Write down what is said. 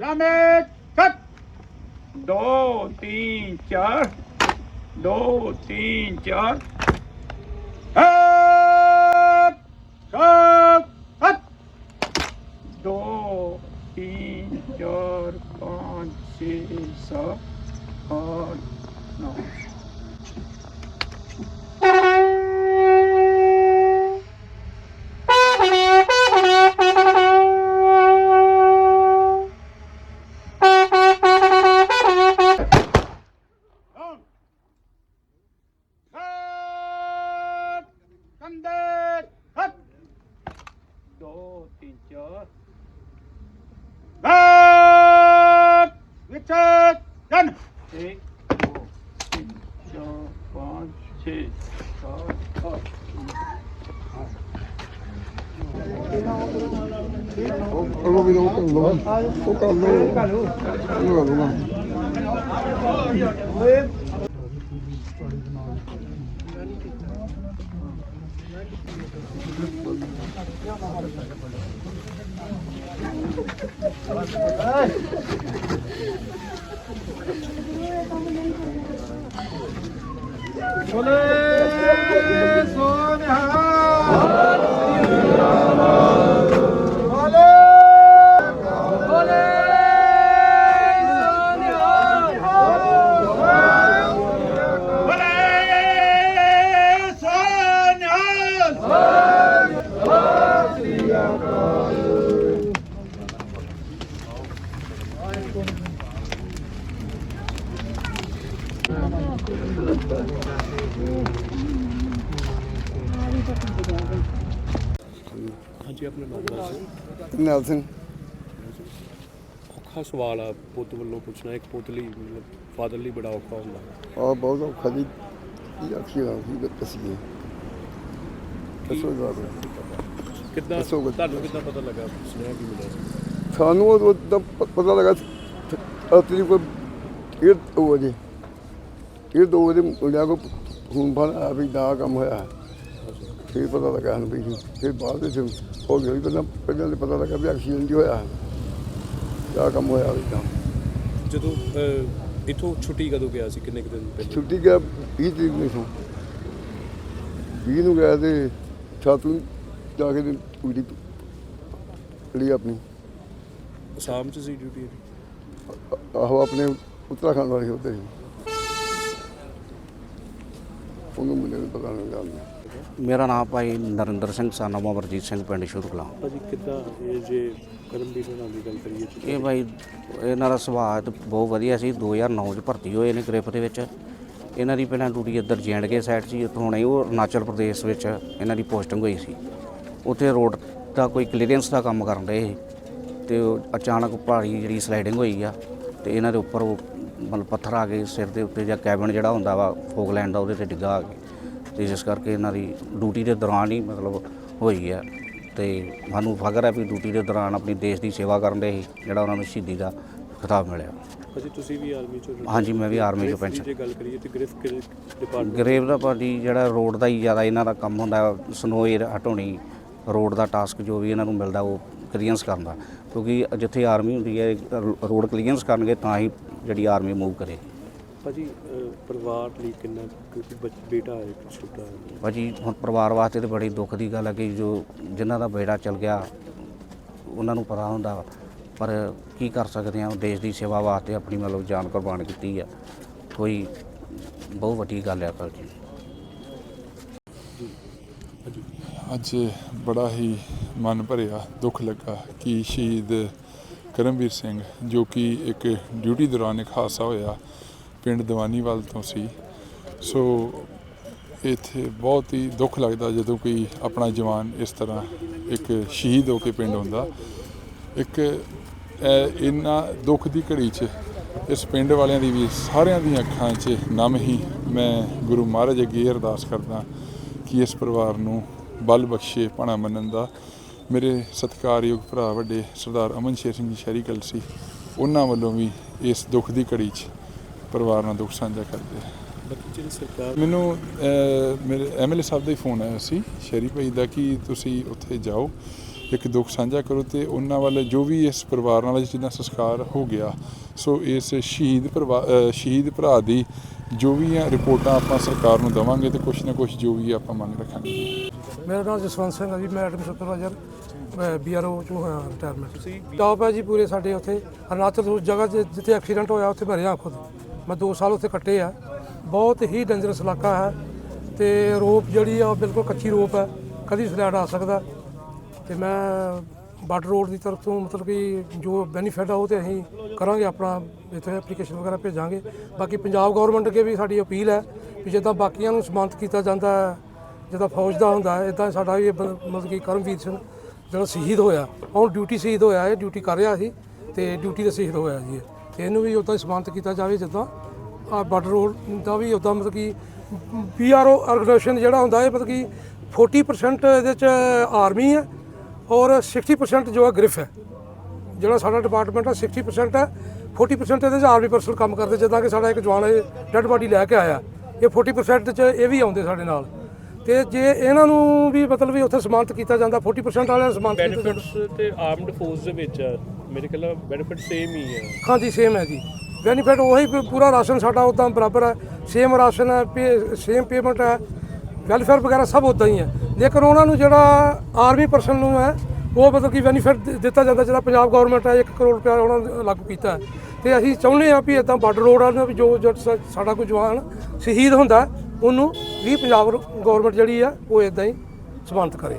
ਰਮੇ ਕੱਟ 2 3 4 2 3 4 ਦੋ, ਤਿੰਨ, ਚਾਰ, ਪੰਜ, ਛੇ, ਸੱਤ, ਅੱਠ, ਨੌ। ਇੱਥੇ ਉਹ ਵੀ ਉਹ ਕਰ ਲੋ ਉਹ ਕਰ ਲੋ ਉਹ ਕਰ ਲੋ ਓਏ ਲਓ बोले ਹਾਂਜੀ ਆਪਣੇ ਨਾਮ ਦੱਸੋ ਕਰਨੈਲ ਸਿੰਘ। ਔਖਾ ਸਵਾਲ ਆ ਪੁੱਤ ਵੱਲੋਂ ਪੁੱਛਣਾ ਇੱਕ ਪੁੱਤ ਲਈ ਮਤਲਬ ਫਾਦਰ ਲਈ ਬੜਾ ਔਖਾ ਹੁੰਦਾ। ਆ ਬਹੁਤ ਔਖਾ ਜੀ। ਕੀ ਆਖੀਏ ਕੀ ਦੱਸੀਏ। ਦੱਸੋ ਜਵਾਬ। ਕਿੱਦਾਂ ਦੱਸੋ ਕੁਝ। ਤੁਹਾਨੂੰ ਕਿੱਦਾਂ ਪਤਾ ਲੱਗਾ? ਸੁਣਿਆ ਕੀ ਮਿਲਿਆ? ਸਾਨੂੰ ਉਹ ਉਦੋਂ ਪ- ਪਤਾ ਲੱਗਾ ਅਤਰੀ ਕੋਈ ਇਹ ਉਹ ਜੀ ਇਹ ਦੋ ਵਜੇ ਮੁੰਡਿਆਂ ਕੋ ਫੋਨ ਫਾਨ ਆ ਵੀ ਦਾ ਕੰਮ ਹੋਇਆ। ਫਿਰ ਪਤਾ ਲੱਗਾ ਸਾਨੂੰ ਵੀ ਫਿਰ ਬਾਅਦ ਵਿੱਚ ਹੋ ਗਿਆ ਵੀ ਪਹਿਲਾਂ ਪਹਿਲਾਂ ਤਾਂ ਪਤਾ ਲੱਗਾ ਵੀ ਐਕਸੀਡੈਂਟ ਹੀ ਹੋਇਆ। ਦਾ ਕੰਮ ਹੋਇਆ ਵੀ ਤਾਂ। ਜਦੋਂ ਅਹ, ਇੱਥੋਂ ਛੁੱਟੀ ਕਦੋਂ ਗਿਆ ਸੀ? ਕਿੰਨੇ ਕੁ ਦਿਨ ਪਹਿਲਾਂ? ਛੁੱਟੀ ਗਿਆ 20 ਤਰੀਕ ਨੂੰ ਸੀ 20 ਨੂੰ ਗਿਆ ਤੇ ਛਾਤੂ ਜਾ ਕੇ ਤੇ ਪੂਰੀ ਲਈ ਆਪਣੀ। ਅਸਾਮ ਚ ਸੀ ਡਿਊਟੀ? ਆਹੋ ਆਪਣੇ ਉੱਤਰਾਖੰਡ ਵਾਲੇ ਉੱਤੇ ਸੀ ਉਹਨੂੰ ਮੈਨੂੰ ਵੀ ਪਤਾ ਨਹੀਂ ਗੱਲ। ਮੇਰਾ ਨਾਮ ਭਾਈ ਨਰਿੰਦਰ ਸਿੰਘ ਸਾਨਾ ਅਮਰਜੀਤ ਸਿੰਘ ਪਿੰਡ ਸ਼ੁਰੂ ਕਲਾਂ ਭਾਜੀ ਕਿੱਦਾਂ ਇਹ ਜੇ ਕਰਮਵੀਰ ਹੋਣਾ ਦੀ ਗੱਲ ਕਰੀਏ ਇਹ ਭਾਈ ਇਹਨਾਂ ਦਾ ਸੁਭਾਅ ਤਾਂ ਬਹੁਤ ਵਧੀਆ ਸੀ। 2009 ਚ ਭਰਤੀ ਹੋਏ ਨੇ ਗ੍ਰਿਫ ਦੇ ਵਿੱਚ। ਇਹਨਾਂ ਦੀ ਪਹਿਲਾਂ ਡਿਊਟੀ ਇੱਧਰ ਜੈਂਡਕੇ ਸਾਈਡ ਸੀ। ਇੱਥੋਂ ਹੁਣੇ ਉਹ ਅਰੁਣਾਚਲ ਪ੍ਰਦੇਸ਼ ਵਿੱਚ ਇਹਨਾਂ ਦੀ ਪੋਸਟਿੰਗ ਹੋਈ ਸੀ। ਉੱਥੇ ਰੋਡ ਦਾ ਕੋਈ ਕਲੀਅਰੈਂਸ ਦਾ ਕੰਮ ਕਰਨ ਰਹੇ ਸੀ। ਤੇ ਉਹ ਅਚਾਨਕ ਪਹਾੜੀ ਜਿਹੜੀ ਸਲਾਈਡਿੰਗ ਹੋਈ ਆ ਤੇ ਇਹਨਾਂ ਦੇ ਉੱਪਰ ਉਹ ਮਤਲਬ ਪੱਥਰ ਆ ਗਏ ਸਿਰ ਦੇ ਉੱਤੇ ਜਾਂ ਕੈਬਨ ਜਿਹੜਾ ਹੁੰਦਾ ਵਾ ਫੋਗਲੈਂਡ ਦਾ ਉਹਦੇ ਤੇ ਡਿੱਗਾ ਆ ਕੇ। ਤੇ ਜਿਸ ਕਰਕੇ ਇਹਨਾਂ ਦੀ ਡਿਊਟੀ ਦੇ ਦੌਰਾਨ ਹੀ ਮਤਲਬ ਹੋਈ ਹੈ ਤੇ ਸਾਨੂੰ ਫਖਰ ਹੈ ਵੀ ਡਿਊਟੀ ਦੇ ਦੌਰਾਨ ਆਪਣੀ ਦੇਸ਼ ਦੀ ਸੇਵਾ ਕਰਨ ਦੇ ਸੀ ਜਿਹੜਾ ਉਹਨਾਂ ਨੂੰ ਸ਼ਹੀਦੀ ਦਾ ਖਿਤਾਬ ਮਿਲਿਆ। ਭਾਜੀ ਤੁਸੀਂ ਵੀ ਆਰਮੀ ਚ ਹਾਂਜੀ ਮੈਂ ਵੀ ਆਰਮੀ ਚੋਂ ਪੈਨਸ਼ਨ ਜੇ ਗੱਲ ਕਰੀਏ ਤੇ ਗ੍ਰਿਫ ਡਿਪਾਰਟਮੈਂਟ ਗਰੇਵ ਦਾ? ਪਾਰਟੀ ਜਿਹੜਾ ਰੋਡ ਦਾ ਹੀ ਜ਼ਿਆਦਾ ਇਹਨਾਂ ਦਾ ਕੰਮ ਹੁੰਦਾ ਸਨੋ ਏਰ ਹਟਾਉਣੀ ਰੋਡ ਦਾ ਟਾਸਕ ਜੋ ਵੀ ਇਹਨਾਂ ਨੂੰ ਮਿਲਦਾ ਉਹ ਕਲੀਅਰੈਂਸ ਕਰਨ ਦਾ। ਕਿਉਂਕਿ ਜਿੱਥੇ ਆਰਮੀ ਹੁੰਦੀ ਹੈ ਰੋਡ ਕਲੀਅਰੈਂਸ ਕਰਨਗੇ ਤਾਂ ਹੀ ਜਿਹੜੀ ਆਰਮੀ ਮੂਵ ਕਰੇ। ਭਾਜੀ ਪਰਿਵਾਰ ਲਈ ਕਿੰਨਾ ਕਿਉਂਕਿ ਬੱਚ- ਬੇਟਾ ਹੈ ਇੱਕ ਛੋਟਾ? ਹੈ ਭਾਜੀ ਹੁਣ ਪਰਿਵਾਰ ਵਾਸਤੇ ਤੇ ਬੜੀ ਦੁੱਖ ਦੀ ਗੱਲ ਹੈ ਕਿ ਜੋ ਜਿਨ੍ਹਾਂ ਦਾ ਬੇੜਾ ਚਲ ਗਿਆ ਉਹਨਾਂ ਨੂੰ ਪਤਾ ਹੁੰਦਾ। ਪਰ ਕੀ ਕਰ ਸਕਦੇ ਆ ਦੇਸ਼ ਦੀ ਸੇਵਾ ਵਾਸਤੇ ਆਪਣੀ ਮਤਲਬ ਜਾਨ ਕੁਰਬਾਨ ਕੀਤੀ ਆ। ਕੋਈ ਬਹੁਤ ਵੱਡੀ ਗੱਲ ਹੈ ਪਰ ਜੀ ਭਾਜੀ। ਅੱਜ ਬੜਾ ਹੀ ਮਨ ਭਰਿਆ ਦੁੱਖ ਲੱਗਾ ਕਿ ਸ਼ਹੀਦ ਕਰਮਵੀਰ ਸਿੰਘ ਜੋ ਕਿ ਇੱਕ ਡਿਊਟੀ ਦੌਰਾਨ ਇੱਕ ਹਾਦਸਾ ਹੋਇਆ ਪਿੰਡ ਦੀਵਾਨੀਵਾਲ ਤੋਂ ਸੀ। ਸੋ ਇੱਥੇ ਬਹੁਤ ਹੀ ਦੁੱਖ ਲੱਗਦਾ ਜਦੋਂ ਕੋਈ ਆਪਣਾ ਜਵਾਨ ਇਸ ਤਰ੍ਹਾਂ ਇੱਕ ਸ਼ਹੀਦ ਹੋ ਕੇ ਪਿੰਡ ਹੁੰਦਾ ਇੱਕ, ਇਹ ਦੁੱਖ ਦੀ ਘੜੀ 'ਚ ਇਸ ਪਿੰਡ ਵਾਲਿਆਂ ਦੀ ਵੀ ਸਾਰਿਆਂ ਦੀਆਂ ਅੱਖਾਂ 'ਚ ਨਮ ਹੀ ਮੈਂ ਗੁਰੂ ਮਹਾਰਾਜ ਅੱਗੇ ਅਰਦਾਸ ਕਰਦਾ ਕਿ ਇਸ ਪਰਿਵਾਰ ਨੂੰ ਬਲ ਬਖਸ਼ੇ, ਭਾਣਾ ਮੰਨਣ ਦਾ। ਮੇਰੇ ਸਤਿਕਾਰਯੋਗ ਭਰਾ ਵੱਡੇ ਸਰਦਾਰ ਅਮਨ ਸ਼ੇਰ ਸਿੰਘ ਜੀ ਸ਼ਹਿਰੀ ਕਲਸੀ ਉਹਨਾਂ ਵੱਲੋਂ ਵੀ ਇਸ ਦੁੱਖ ਦੀ ਘੜੀ 'ਚ ਪਰਿਵਾਰ ਨਾਲ ਦੁੱਖ ਸਾਂਝਾ ਕਰਦੇ ਆ। ਬਾਕੀ ਜਿਹੜੀ ਸਰਕਾਰ ਮੈਨੂੰ ਮੇਰੇ ਐਮਐਲਏ ਸਾਹਿਬ ਦਾ ਹੀ ਫੋਨ ਆਇਆ ਸੀ ਸ਼ਹਿਰੀ ਭਾਈ ਦਾ ਕਿ ਤੁਸੀਂ ਉੱਥੇ ਜਾਓ ਇੱਕ ਦੁੱਖ ਸਾਂਝਾ ਕਰੋ ਤੇ ਉਹਨਾਂ ਵੱਲ ਜੋ ਵੀ ਇਸ ਪਰਿਵਾਰ ਨਾਲ ਜਿਹਦਾ ਸੰਸਕਾਰ ਹੋ ਗਿਆ ਸੋ ਇਸ ਸ਼ਹੀਦ ਪਰਿਵਾ- ਅ, ਸ਼ਹੀਦ ਭਰਾ ਦੀ ਜੋ ਵੀ ਆ ਰਿਪੋਰਟਾਂ ਆਪਾਂ ਸਰਕਾਰ ਨੂੰ ਦੇਵਾਂਗੇ ਤੇ ਕੁਝ ਨਾ ਕੁਝ ਜੋ ਵੀ ਆਪਾਂ ਮੰਗ ਰੱਖਾਂਗੇ। ਮੇਰਾ ਨਾਮ ਜਸਵੰਤ ਸਿੰਘ ਹੈ ਜੀ ਮੈਂ ਐਡਮ ਸੁਪਰਵਾਈਜ਼ਰ ਬੀਆਰਓ ਚੋਂ ਹੋਇਆ ਰਿਟਾਇਰਮੈਂਟ ਜੌਬ ਹੈ ਜੀ ਪੂਰੇ ਸਾਡੇ ਉੱਥੇ ਅਰੁਣਾਚਲ ਉਸ ਜਗ੍ਹਾ ਜਿੱਥੇ ਐਕਸੀਡੈਂਟ ਹੋਇਆ ਉੱਥੇ ਮੈਂ ਰਿਹਾ ਖੁਦ ਮੈਂ 2 ਸਾਲ ਉੱਥੇ ਕੱਟੇ ਆ। ਬਹੁਤ ਹੀ ਡੇਂਜਰਸ ਇਲਾਕਾ ਹੈ ਤੇ ਰੋਪ ਜਿਹੜੀ ਆ ਉਹ ਬਿਲਕੁਲ ਕੱਚੀ ਰੋਪ ਹੈ। ਕਦੀ ਸਲੈਡ ਆ ਸਕਦਾ। ਤੇ ਮੈਂ ਬਾਰਡਰ ਰੋਡ ਦੀ ਤਰਫ ਤੋਂ ਮਤਲਬ ਕਿ ਜੋ ਬੈਨੀਫਿਟ ਆ ਉਹ ਤੇ ਅਸੀਂ ਕਰਾਂਗੇ, ਆਪਣਾ ਇੱਥੇ ਐਪਲੀਕੇਸ਼ਨ ਵਗੈਰਾ ਭੇਜਾਂਗੇ। ਬਾਕੀ ਪੰਜਾਬ ਗਵਰਨਮੈਂਟ ਅੱਗੇ ਵੀ ਸਾਡੀ ਅਪੀਲ ਹੈ ਕਿ ਜਿੱਦਾਂ ਬਾਕੀਆਂ ਨੂੰ ਸਨਮਾਨਿਤ ਕੀਤਾ ਜਾਂਦਾ ਹੈ, ਜਿੱਦਾਂ ਫੌਜ ਦਾ ਹੁੰਦਾ ਹੈ ਇਦਾਂ ਸਾਡਾ ਵੀ ਮਤਲਬ ਕਿ ਕਰਮਵੀਰ ਸਿੰਘ ਜਿਹੜਾ ਸ਼ਹੀਦ ਹੋਇਆ, ਹੁਣ ਡਿਊਟੀ ਸ਼ਹੀਦ ਹੋਇਆ ਹੈ ਡਿਊਟੀ ਕਰ ਰਿਹਾ ਸੀ ਤੇ ਡਿਊਟੀ ਦਾ ਸ਼ਹੀਦ ਹੋਇਆ ਜੀ ਇਹ। ਇਹਨੂੰ ਵੀ ਉਦਾਂ ਹੀ ਸਨਮਾਨਿਤ ਕੀਤਾ ਜਾਵੇ ਜਿੱਦਾਂ ਆ ਬਾਰਡਰ ਰੋਡ ਦਾ ਵੀ ਉਦਾਂ ਮਤਲਬ ਕਿ ਪੀਆਰਓ ਆਰਗੇਨਾਈਜੇਸ਼ਨ ਜਿਹੜਾ ਹੁੰਦਾ ਇਹ ਮਤਲਬ ਕਿ 40% ਇਹਦੇ ਚ ਆਰਮੀ ਹੈ ਔਰ 60% ਜੋ ਹੈ ਗ੍ਰਿਫ ਹੈ। ਜਿਹੜਾ ਸਾਡਾ ਡਿਪਾਰਟਮੈਂਟ ਹੈ 60% ਹੈ 40% ਇਹਦੇ ਚ ਆਰਮੀ ਪਰਸਨਲ ਕੰਮ ਕਰਦੇ, ਜਿੱਦਾਂ ਕਿ ਸਾਡਾ ਇੱਕ ਜਵਾਨ ਡੈੱਡ ਬਾਡੀ ਲੈ ਕੇ ਆਇਆ। ਇਹ 40% ਚ ਇਹ ਵੀ ਆਉਂਦੇ ਸਾਡੇ ਨਾਲ। ਤੇ ਜੇ ਇਹਨਾਂ ਨੂੰ ਵੀ ਮਤਲਬ ਵੀ ਉੱਥੇ ਸਨਮਾਨਿਤ ਕੀਤਾ ਜਾਂਦਾ 40% ਵਾਲਿਆਂ ਨੂੰ ਸਨਮਾਨਿਤ ਕੀਤਾ ਜਾਂਦਾ। ਬੈਨੀਫਿਟਸ ਤੇ ਆਰਮਡ ਫੋਰਸ ਦੇ ਵਿੱਚ ਮੇਰੇ ਖਿਆਲ ਬੈਨੀਫਿਟ ਸੇਮ ਹੀ ਹੈ। ਹਾਂਜੀ ਸੇਮ ਹੈ ਜੀ। ਬੈਨੀਫਿਟ ਉਹੀ ਪ- ਪੂਰਾ ਰਾਸ਼ਨ ਸਾਡਾ ਉਦਾਂ ਬਰਾਬਰ ਹੈ। ਸੇਮ ਰਾਸ਼ਨ ਹੈ ਪੇ ਸੇਮ ਪੇਮੈਂਟ ਹੈ। ਵੈਲਫੇਅਰ ਵਗੈਰਾ ਸਭ ਉਦਾਂ ਹੀ ਹੈ। ਲੇਕਿਨ ਉਹਨਾਂ ਨੂੰ ਜਿਹੜਾ ਆਰਮੀ ਪਰਸਨ ਨੂੰ ਹੈ, ਉਹ ਮਤਲਬ ਕਿ ਬੈਨੀਫਿਟ ਦਿੱਤਾ ਜਾਂਦਾ ਜਿਹੜਾ ਪੰਜਾਬ ਗਵਰਨਮੈਂਟ ਹੈ 1 ਕਰੋੜ ਰੁਪਇਆ ਉਹਨਾਂ ਨੂੰ ਲਾਗੂ ਕੀਤਾ ਹੈ। ਤੇ ਅਸੀਂ ਚਾਹੁੰਦੇ ਹਾਂ ਵੀ ਇਦਾਂ ਬਾਰਡਰ ਰੋਡ ਵਾਲਿਆਂ ਨੂੰ ਵੀ ਜੋ ਜੋ ਸਾ- ਸਾਡਾ ਕੋਈ ਜਵਾਨ ਸ਼ਹੀਦ ਹੁੰਦਾ, ਉਹਨੂੰ ਵੀ ਪੰਜਾਬ ਗਵਰਨਮੈਂਟ ਜਿਹੜੀ ਆ ਉਹ ਇਦਾਂ ਹੀ ਸਨਮਾਨਿਤ ਕਰੇ।